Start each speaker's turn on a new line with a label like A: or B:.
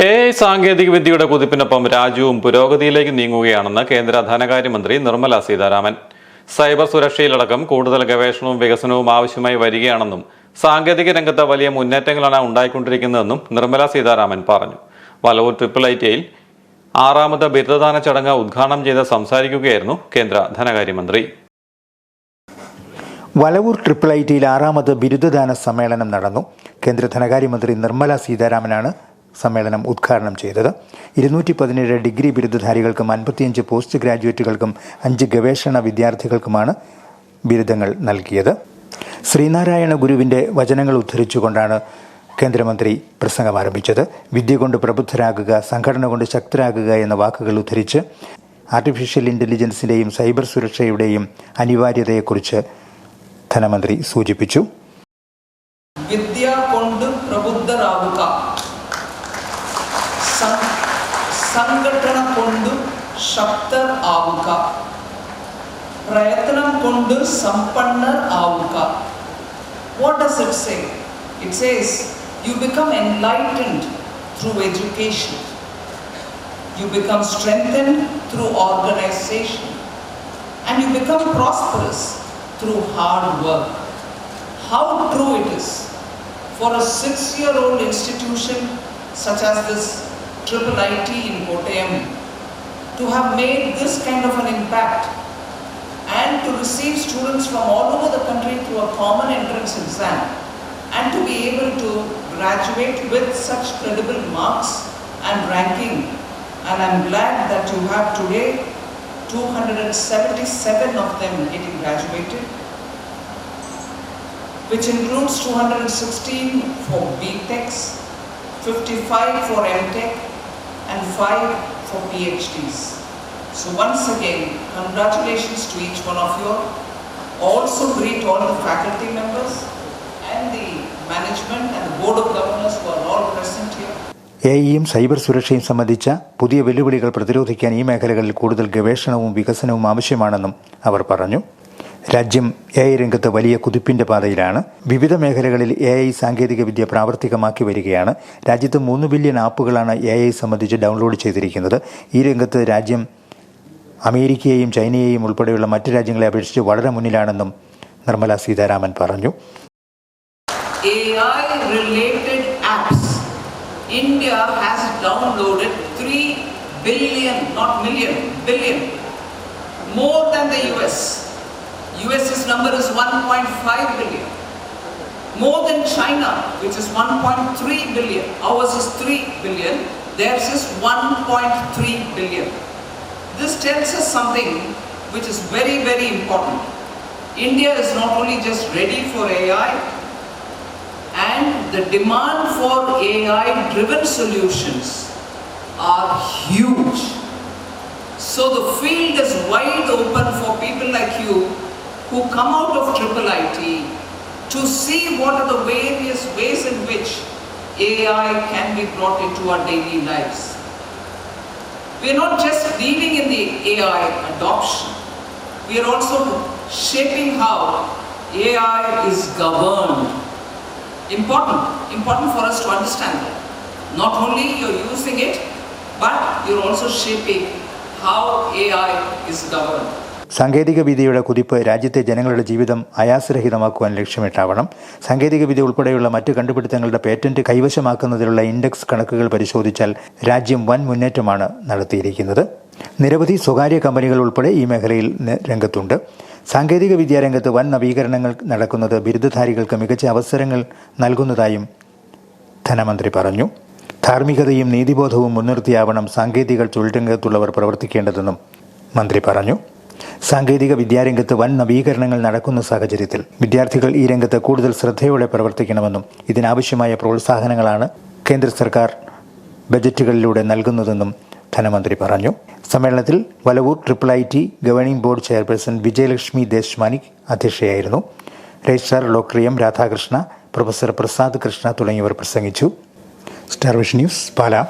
A: A I സാങ്കേതിക വിദ്യയുടെ കുതിപ്പിനൊപ്പം രാജ്യവും പുരോഗതിയിലേക്ക് നീങ്ങുകയാണെന്ന് കേന്ദ്ര ധനകാര്യമന്ത്രി നിർമ്മല സീതാരാമൻ. സൈബർ സുരക്ഷയിലടക്കം കൂടുതൽ ഗവേഷണവും വികസനവും ആവശ്യമായി വരികയാണെന്നും സാങ്കേതിക രംഗത്ത് വലിയ മുന്നേറ്റങ്ങളാണ് ഉണ്ടായിക്കൊണ്ടിരിക്കുന്നതെന്നും നിർമ്മല സീതാരാമൻ പറഞ്ഞു. വലവൂർ ട്രിപ്പിൾ ഐ ടിയിൽ ആറാമത് ബിരുദദാന ചടങ്ങ് ഉദ്ഘാടനം ചെയ്ത് സംസാരിക്കുകയായിരുന്നു കേന്ദ്ര ധനകാര്യമന്ത്രി.
B: വലവൂർ ട്രിപ്പിൾ ഐ ടിയിൽ ആറാമത് ബിരുദദാന സമ്മേളനം നടന്നു. കേന്ദ്ര ധനകാര്യമന്ത്രി നിർമ്മല സീതാരാമനാണ് സമ്മേളനം ഉദ്ഘാടനം ചെയ്തത്. ഇരുന്നൂറ്റി പതിനേഴ് ഡിഗ്രി ബിരുദധാരികൾക്കും അൻപത്തിയഞ്ച് പോസ്റ്റ് ഗ്രാജുവേറ്റുകൾക്കും അഞ്ച് ഗവേഷണ വിദ്യാർത്ഥികൾക്കുമാണ് ബിരുദങ്ങൾ നൽകിയത്. ശ്രീനാരായണ ഗുരുവിന്റെ വചനങ്ങൾ ഉദ്ധരിച്ചുകൊണ്ടാണ് കേന്ദ്രമന്ത്രി പ്രസംഗം ആരംഭിച്ചത്. വിദ്യ കൊണ്ട് പ്രബുദ്ധരാകുക സംഘടന കൊണ്ട് ശക്തരാകുക എന്ന വാക്കുകൾ ഉദ്ധരിച്ച് ആർട്ടിഫിഷ്യൽ ഇന്റലിജൻസിന്റെയും സൈബർ സുരക്ഷയുടെയും അനിവാര്യതയെക്കുറിച്ച് ധനമന്ത്രി സൂചിപ്പിച്ചു.
C: വിദ്യ കൊണ്ട് പ്രബുദ്ധരാവുക ಸಂಘಟನ ಕೊಂಡು ಶಕ್ತರ್ ಆವುಕ ಪ್ರಯತ್ನ ಕೊಂಡು ಸಂಪನ್ನರ್ ಆವುಕ what does it say it says you become enlightened through education you become strengthened through organization. And you become prosperous through hard work. How true it is for a six-year-old institution such as this Triple IT in Kottayam to have made this kind of an impact and to receive students from all over the country through a common entrance exam and to be able to graduate with such credible marks and ranking. And I'm glad that you have today 277 of them getting graduated, which includes 216 for BTECs, 55 for MTech, and five for PhDs. So once again, congratulations to each one of you. Also greet all the faculty members and the management and the board of governors who are all present here.
B: എ ഐയും cyber സുരക്ഷയും സംബന്ധിച്ച പുതിയ വെല്ലുവിളികൾ പ്രതിരോധിക്കാൻ ഈ മേഖലകളിൽ കൂടുതൽ ഗവേഷണവും വികസനവും ആവശ്യമാണെന്നും അവർ പറഞ്ഞു രാജ്യം എ ഐ രംഗത്ത് വലിയ കുതിപ്പിന്റെ പാതയിലാണ്. വിവിധ മേഖലകളിൽ എ ഐ സാങ്കേതികവിദ്യ പ്രാവർത്തികമാക്കി വരികയാണ്. രാജ്യത്ത് മൂന്ന് ബില്യൺ ആപ്പുകളാണ് എ ഐ സംബന്ധിച്ച് ഡൗൺലോഡ് ചെയ്തിരിക്കുന്നത്. ഈ രംഗത്ത് രാജ്യം അമേരിക്കയെയും ചൈനയെയും ഉൾപ്പെടെയുള്ള മറ്റ് രാജ്യങ്ങളെ അപേക്ഷിച്ച് വളരെ മുന്നിലാണെന്നും നിർമ്മല സീതാരാമൻ പറഞ്ഞു.
C: AI related apps. India has downloaded 3 billion, not million, billion, more than the US. US's number is 1.5 billion. More than China, which is 1.3 billion. Ours is 3 billion, theirs is 1.3 billion. This tells us something which is very, very important. India is not only just ready for AI, and the demand for AI driven solutions are huge. So the field is wide open for people like you who come out of triple IT to see what are the various ways in which AI can be brought into our daily lives. We are not just dealing in the AI adoption, we are also shaping how AI is governed important, important for us to understand that. Not only you're using it, but you're also shaping how AI is governed.
B: സാങ്കേതിക വിദ്യയുടെ കുതിപ്പ് രാജ്യത്തെ ജനങ്ങളുടെ ജീവിതം ആയാസരഹിതമാക്കുവാൻ ലക്ഷ്യമിട്ടാവണം. സാങ്കേതിക വിദ്യ ഉൾപ്പെടെയുള്ള മറ്റ് കണ്ടുപിടുത്തങ്ങളുടെ patent കൈവശമാക്കുന്നതിലുള്ള index കണക്കുകൾ പരിശോധിച്ചാൽ രാജ്യം വൻ മുന്നേറ്റമാണ് നടത്തിയിരിക്കുന്നത്. നിരവധി സ്വകാര്യ കമ്പനികൾ ഉൾപ്പെടെ ഈ മേഖലയിൽ രംഗത്തുണ്ട്. സാങ്കേതിക വിദ്യാരംഗത്ത് വൻ നവീകരണങ്ങൾ നടക്കുന്നത് ബിരുദധാരികൾക്ക് മികച്ച അവസരങ്ങൾ നൽകുന്നതായും ധനമന്ത്രി പറഞ്ഞു. ധാർമ്മികതയും നീതിബോധവും മുൻനിർത്തിയാവണം സാങ്കേതിക തൊഴിൽ രംഗത്തുള്ളവർ പ്രവർത്തിക്കേണ്ടതെന്നും മന്ത്രി പറഞ്ഞു. സാങ്കേതിക വിദ്യാരംഗത്ത് വൻ നവീകരണങ്ങൾ നടക്കുന്ന സാഹചര്യത്തിൽ വിദ്യാർത്ഥികൾ ഈ രംഗത്ത് കൂടുതൽ ശ്രദ്ധയോടെ പ്രവർത്തിക്കണമെന്നും ഇതിനാവശ്യമായ പ്രോത്സാഹനങ്ങളാണ് കേന്ദ്ര സർക്കാർ ബജറ്റുകളിലൂടെ നൽകുന്നതെന്നും ധനമന്ത്രി പറഞ്ഞു. സമ്മേളനത്തിൽ Valavoor triple I T governing board chairperson Vijayalakshmi Deshmanik അധ്യക്ഷയായിരുന്നു. Registrar ലോക്രിയം രാധാകൃഷ്ണ പ്രൊഫസർ പ്രസാദ് കൃഷ്ണ തുടങ്ങിയവർ പ്രസംഗിച്ചു. സ്റ്റാർ വിഷ് ന്യൂസ് പാലാ.